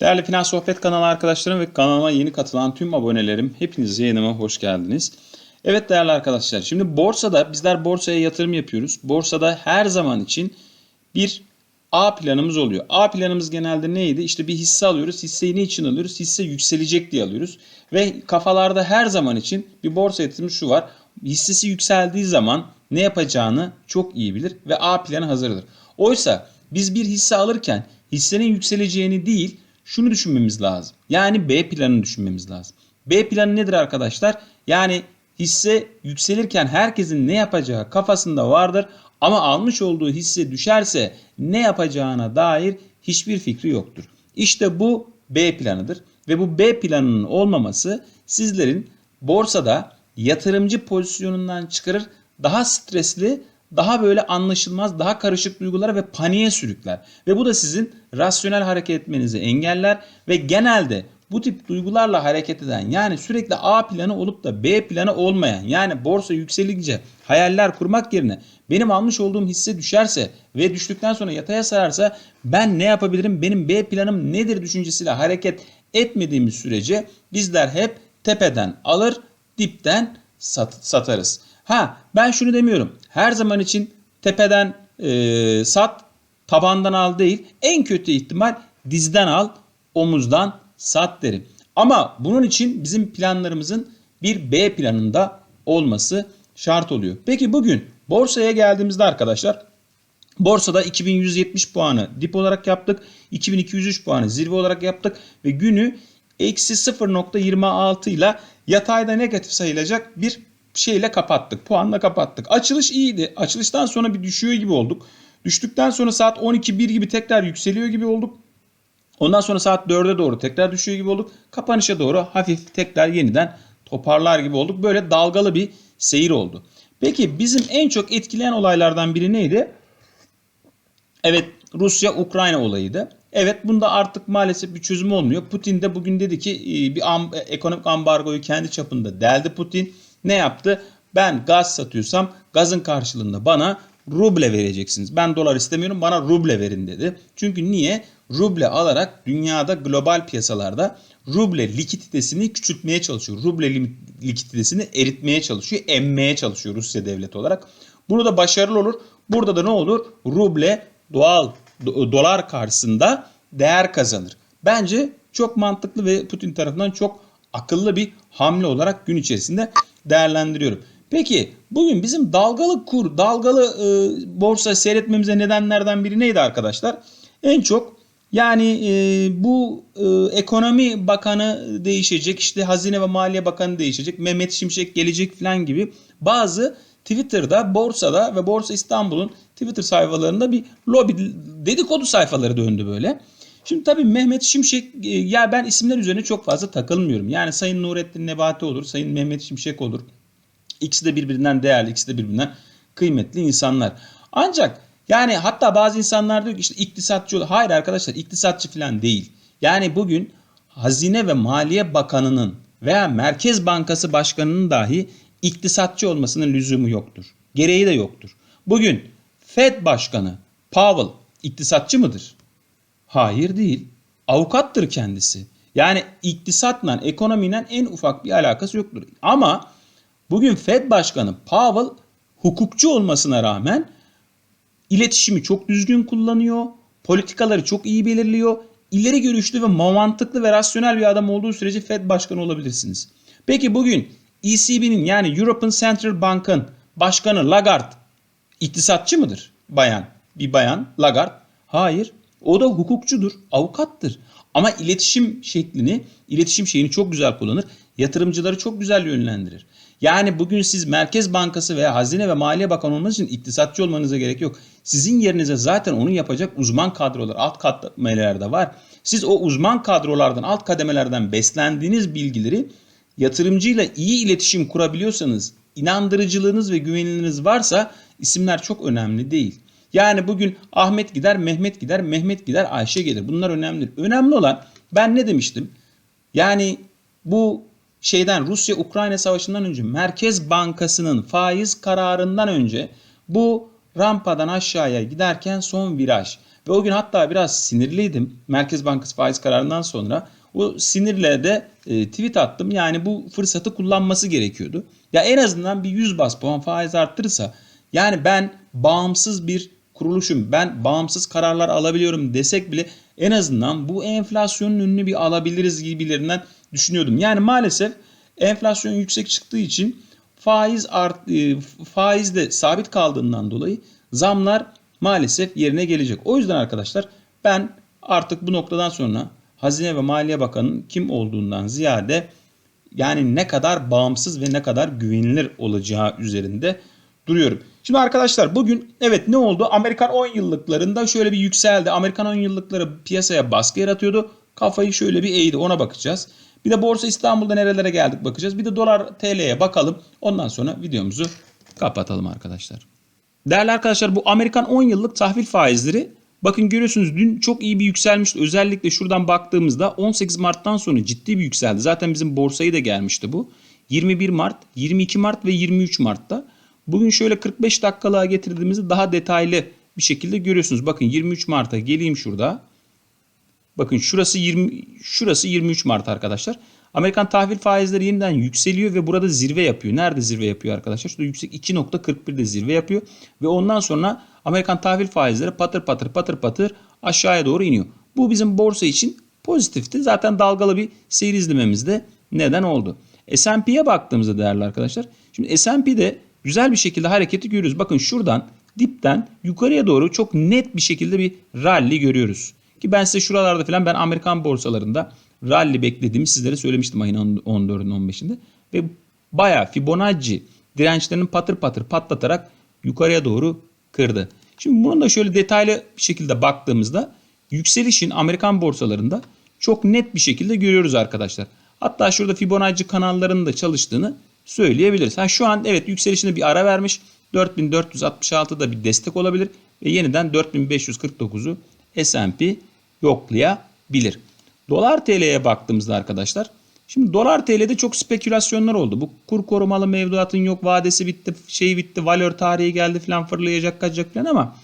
Değerli Finans Sohbet kanalı arkadaşlarım ve kanalıma yeni katılan tüm abonelerim hepiniz yayınıma hoş geldiniz. Evet değerli arkadaşlar şimdi borsada bizler borsaya yatırım yapıyoruz. Borsada her zaman için bir A planımız oluyor. A planımız genelde neydi? İşte bir hisse alıyoruz. Hisseyi ne için alıyoruz? Hisse yükselecek diye alıyoruz. Ve kafalarda her zaman için bir borsa yatırımı şu var. Hissesi yükseldiği zaman ne yapacağını çok iyi bilir ve A planı hazırdır. Oysa biz bir hisse alırken hissenin yükseleceğini değil şunu düşünmemiz lazım. Yani B planını düşünmemiz lazım. B planı nedir arkadaşlar? Yani hisse yükselirken herkesin ne yapacağı kafasında vardır ama almış olduğu hisse düşerse ne yapacağına dair hiçbir fikri yoktur. İşte bu B planıdır ve bu B planının olmaması sizlerin borsada yatırımcı pozisyonundan çıkarır daha stresli, daha böyle anlaşılmaz, daha karışık duygulara ve paniğe sürükler. Ve bu da sizin rasyonel hareket etmenizi engeller ve genelde bu tip duygularla hareket eden yani sürekli A planı olup da B planı olmayan yani borsa yükselince hayaller kurmak yerine benim almış olduğum hisse düşerse ve düştükten sonra yataya sararsa ben ne yapabilirim benim B planım nedir düşüncesiyle hareket etmediğimiz sürece bizler hep tepeden alır dipten sat, satarız. Ha ben şunu demiyorum her zaman için tepeden e, sat tabandan al değil en kötü ihtimal dizden al omuzdan sat derim. Ama bunun için bizim planlarımızın bir B planında olması şart oluyor. Peki bugün borsaya geldiğimizde arkadaşlar borsada 2170 puanı dip olarak yaptık. 2203 puanı zirve olarak yaptık ve günü eksi 0.26 ile yatayda negatif sayılacak bir şeyle kapattık. Puanla kapattık. Açılış iyiydi. Açılıştan sonra bir düşüyor gibi olduk. Düştükten sonra saat 12.1 gibi tekrar yükseliyor gibi olduk. Ondan sonra saat 4'e doğru tekrar düşüyor gibi olduk. Kapanışa doğru hafif tekrar yeniden toparlar gibi olduk. Böyle dalgalı bir seyir oldu. Peki bizim en çok etkileyen olaylardan biri neydi? Evet Rusya Ukrayna olayıydı. Evet bunda artık maalesef bir çözüm olmuyor. Putin de bugün dedi ki bir amb- ekonomik ambargoyu kendi çapında deldi Putin. Ne yaptı? Ben gaz satıyorsam gazın karşılığında bana ruble vereceksiniz. Ben dolar istemiyorum bana ruble verin dedi. Çünkü niye? Ruble alarak dünyada global piyasalarda ruble likiditesini küçültmeye çalışıyor. Ruble likiditesini eritmeye çalışıyor, emmeye çalışıyor Rusya devleti olarak. Bunu da başarılı olur. Burada da ne olur? Ruble doğal do- dolar karşısında değer kazanır. Bence çok mantıklı ve Putin tarafından çok akıllı bir hamle olarak gün içerisinde değerlendiriyorum. Peki bugün bizim dalgalı kur, dalgalı e, borsa seyretmemize nedenlerden biri neydi arkadaşlar? En çok yani e, bu e, ekonomi bakanı değişecek, işte hazine ve maliye bakanı değişecek, Mehmet Şimşek gelecek falan gibi bazı Twitter'da, borsada ve Borsa İstanbul'un Twitter sayfalarında bir lobby dedikodu sayfaları döndü böyle. Şimdi tabii Mehmet Şimşek e, ya ben isimler üzerine çok fazla takılmıyorum. Yani Sayın Nurettin Nebati olur, Sayın Mehmet Şimşek olur. İkisi de birbirinden değerli, ikisi de birbirinden kıymetli insanlar. Ancak yani hatta bazı insanlar diyor ki işte iktisatçı olur. Hayır arkadaşlar iktisatçı falan değil. Yani bugün Hazine ve Maliye Bakanı'nın veya Merkez Bankası Başkanı'nın dahi iktisatçı olmasının lüzumu yoktur. Gereği de yoktur. Bugün Fed Başkanı Powell iktisatçı mıdır? Hayır değil. Avukattır kendisi. Yani iktisatla, ekonomiyle en ufak bir alakası yoktur. Ama bugün Fed Başkanı Powell hukukçu olmasına rağmen iletişimi çok düzgün kullanıyor. Politikaları çok iyi belirliyor. İleri görüşlü ve mantıklı ve rasyonel bir adam olduğu sürece Fed Başkanı olabilirsiniz. Peki bugün ECB'nin yani European Central Bank'ın başkanı Lagarde iktisatçı mıdır? Bayan. Bir bayan Lagarde. Hayır. O da hukukçudur, avukattır. Ama iletişim şeklini, iletişim şeyini çok güzel kullanır. Yatırımcıları çok güzel yönlendirir. Yani bugün siz Merkez Bankası veya Hazine ve Maliye Bakanı olmanız için iktisatçı olmanıza gerek yok. Sizin yerinize zaten onu yapacak uzman kadrolar alt kademelerde var. Siz o uzman kadrolardan, alt kademelerden beslendiğiniz bilgileri yatırımcıyla iyi iletişim kurabiliyorsanız, inandırıcılığınız ve güveniliriniz varsa isimler çok önemli değil. Yani bugün Ahmet gider, Mehmet gider, Mehmet gider, Ayşe gelir. Bunlar önemli. Önemli olan ben ne demiştim? Yani bu şeyden Rusya-Ukrayna savaşından önce Merkez Bankası'nın faiz kararından önce bu rampadan aşağıya giderken son viraj Ve o gün hatta biraz sinirliydim. Merkez Bankası faiz kararından sonra o sinirle de e, tweet attım. Yani bu fırsatı kullanması gerekiyordu. Ya en azından bir 100 bas puan faiz arttırırsa yani ben bağımsız bir kuruluşum. Ben bağımsız kararlar alabiliyorum desek bile en azından bu enflasyonun önünü bir alabiliriz gibilerinden düşünüyordum. Yani maalesef enflasyon yüksek çıktığı için faiz art, e, faiz de sabit kaldığından dolayı zamlar maalesef yerine gelecek. O yüzden arkadaşlar ben artık bu noktadan sonra Hazine ve Maliye Bakanı'nın kim olduğundan ziyade yani ne kadar bağımsız ve ne kadar güvenilir olacağı üzerinde duruyorum. Şimdi arkadaşlar bugün evet ne oldu? Amerikan 10 yıllıklarında şöyle bir yükseldi. Amerikan 10 yıllıkları piyasaya baskı yaratıyordu. Kafayı şöyle bir eğdi ona bakacağız. Bir de Borsa İstanbul'da nerelere geldik bakacağız. Bir de dolar TL'ye bakalım. Ondan sonra videomuzu kapatalım arkadaşlar. Değerli arkadaşlar bu Amerikan 10 yıllık tahvil faizleri bakın görüyorsunuz dün çok iyi bir yükselmişti. Özellikle şuradan baktığımızda 18 Mart'tan sonra ciddi bir yükseldi. Zaten bizim borsayı da gelmişti bu. 21 Mart, 22 Mart ve 23 Mart'ta. Bugün şöyle 45 dakikalığa getirdiğimizde daha detaylı bir şekilde görüyorsunuz. Bakın 23 Mart'a geleyim şurada. Bakın şurası 20 şurası 23 Mart arkadaşlar. Amerikan tahvil faizleri yeniden yükseliyor ve burada zirve yapıyor. Nerede zirve yapıyor arkadaşlar? Şurada yüksek 2.41'de zirve yapıyor ve ondan sonra Amerikan tahvil faizleri patır patır patır patır aşağıya doğru iniyor. Bu bizim borsa için pozitifti. Zaten dalgalı bir seyir izlememizde neden oldu. S&P'ye baktığımızda değerli arkadaşlar. Şimdi S&P'de güzel bir şekilde hareketi görüyoruz. Bakın şuradan dipten yukarıya doğru çok net bir şekilde bir rally görüyoruz. Ki ben size şuralarda falan ben Amerikan borsalarında rally beklediğimi sizlere söylemiştim ayın 14'ünün 15'inde. Ve bayağı Fibonacci dirençlerini patır patır patlatarak yukarıya doğru kırdı. Şimdi bunun da şöyle detaylı bir şekilde baktığımızda yükselişin Amerikan borsalarında çok net bir şekilde görüyoruz arkadaşlar. Hatta şurada Fibonacci kanallarının da çalıştığını söyleyebiliriz. Ha, şu an evet yükselişine bir ara vermiş. 4466'da bir destek olabilir ve yeniden 4549'u S&P yoklayabilir. Dolar TL'ye baktığımızda arkadaşlar şimdi dolar TL'de çok spekülasyonlar oldu. Bu kur korumalı mevduatın yok vadesi bitti, şey bitti, valör tarihi geldi falan fırlayacak kaçacak falan ama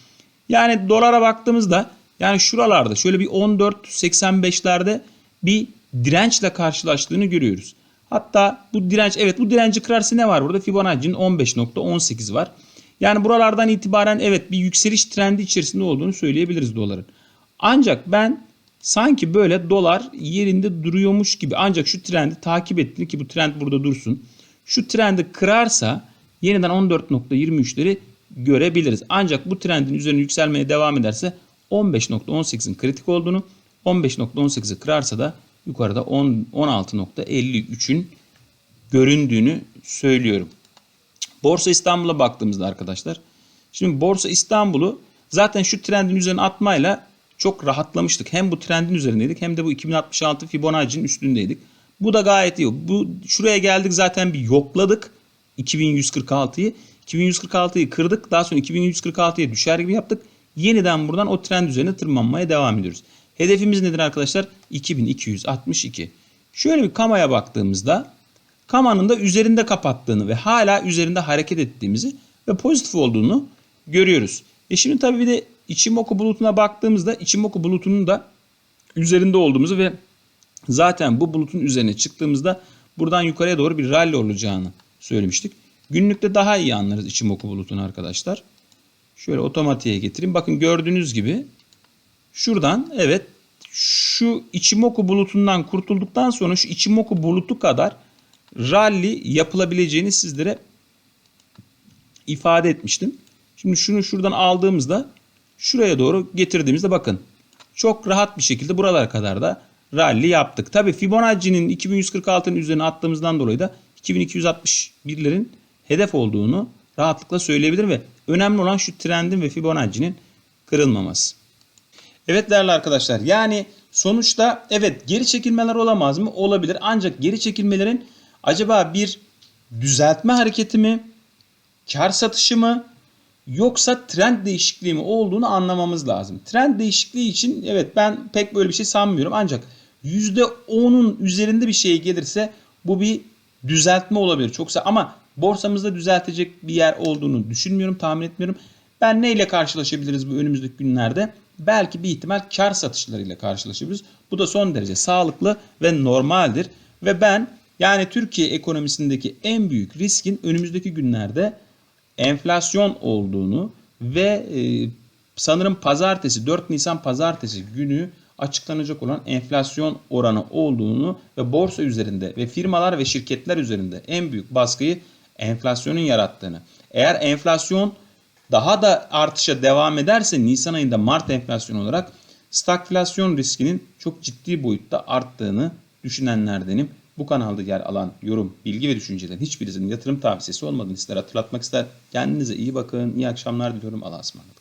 yani dolara baktığımızda yani şuralarda şöyle bir 14.85'lerde bir dirençle karşılaştığını görüyoruz. Hatta bu direnç evet bu direnci kırarsa ne var burada? Fibonacci'nin 15.18 var. Yani buralardan itibaren evet bir yükseliş trendi içerisinde olduğunu söyleyebiliriz doların. Ancak ben sanki böyle dolar yerinde duruyormuş gibi ancak şu trendi takip ettiğini ki bu trend burada dursun. Şu trendi kırarsa yeniden 14.23'leri görebiliriz. Ancak bu trendin üzerine yükselmeye devam ederse 15.18'in kritik olduğunu 15.18'i kırarsa da yukarıda 16.53'ün göründüğünü söylüyorum. Borsa İstanbul'a baktığımızda arkadaşlar. Şimdi Borsa İstanbul'u zaten şu trendin üzerine atmayla çok rahatlamıştık. Hem bu trendin üzerindeydik hem de bu 2066 Fibonacci'nin üstündeydik. Bu da gayet iyi. Bu şuraya geldik zaten bir yokladık 2146'yı. 2146'yı kırdık. Daha sonra 2146'ya düşer gibi yaptık. Yeniden buradan o trend üzerine tırmanmaya devam ediyoruz. Hedefimiz nedir arkadaşlar? 2262. Şöyle bir kamaya baktığımızda kamanın da üzerinde kapattığını ve hala üzerinde hareket ettiğimizi ve pozitif olduğunu görüyoruz. E şimdi tabii bir de Ichimoku bulutuna baktığımızda Ichimoku bulutunun da üzerinde olduğumuzu ve zaten bu bulutun üzerine çıktığımızda buradan yukarıya doğru bir rally olacağını söylemiştik. Günlükte daha iyi anlarız Ichimoku bulutunu arkadaşlar. Şöyle otomatiğe getireyim. Bakın gördüğünüz gibi şuradan evet şu Ichimoku bulutundan kurtulduktan sonra şu Ichimoku bulutu kadar rally yapılabileceğini sizlere ifade etmiştim. Şimdi şunu şuradan aldığımızda şuraya doğru getirdiğimizde bakın çok rahat bir şekilde buralara kadar da rally yaptık. Tabi Fibonacci'nin 2146'nın üzerine attığımızdan dolayı da 2261'lerin hedef olduğunu rahatlıkla söyleyebilir ve önemli olan şu trendin ve Fibonacci'nin kırılmaması. Evet değerli arkadaşlar yani sonuçta evet geri çekilmeler olamaz mı? Olabilir ancak geri çekilmelerin acaba bir düzeltme hareketi mi? Kar satışı mı? Yoksa trend değişikliği mi olduğunu anlamamız lazım. Trend değişikliği için evet ben pek böyle bir şey sanmıyorum ancak %10'un üzerinde bir şey gelirse bu bir düzeltme olabilir. Çoksa ama borsamızda düzeltecek bir yer olduğunu düşünmüyorum, tahmin etmiyorum. Ben neyle karşılaşabiliriz bu önümüzdeki günlerde? Belki bir ihtimal kar satışlarıyla karşılaşabiliriz. Bu da son derece sağlıklı ve normaldir. Ve ben yani Türkiye ekonomisindeki en büyük riskin önümüzdeki günlerde enflasyon olduğunu ve e, sanırım pazartesi 4 Nisan pazartesi günü açıklanacak olan enflasyon oranı olduğunu ve borsa üzerinde ve firmalar ve şirketler üzerinde en büyük baskıyı enflasyonun yarattığını. Eğer enflasyon daha da artışa devam ederse Nisan ayında Mart enflasyonu olarak stagflasyon riskinin çok ciddi boyutta arttığını düşünenlerdenim. Bu kanalda yer alan yorum, bilgi ve düşüncelerin hiçbirisinin yatırım tavsiyesi olmadığını sizlere hatırlatmak ister. Kendinize iyi bakın, iyi akşamlar diliyorum. Allah'a ısmarladık.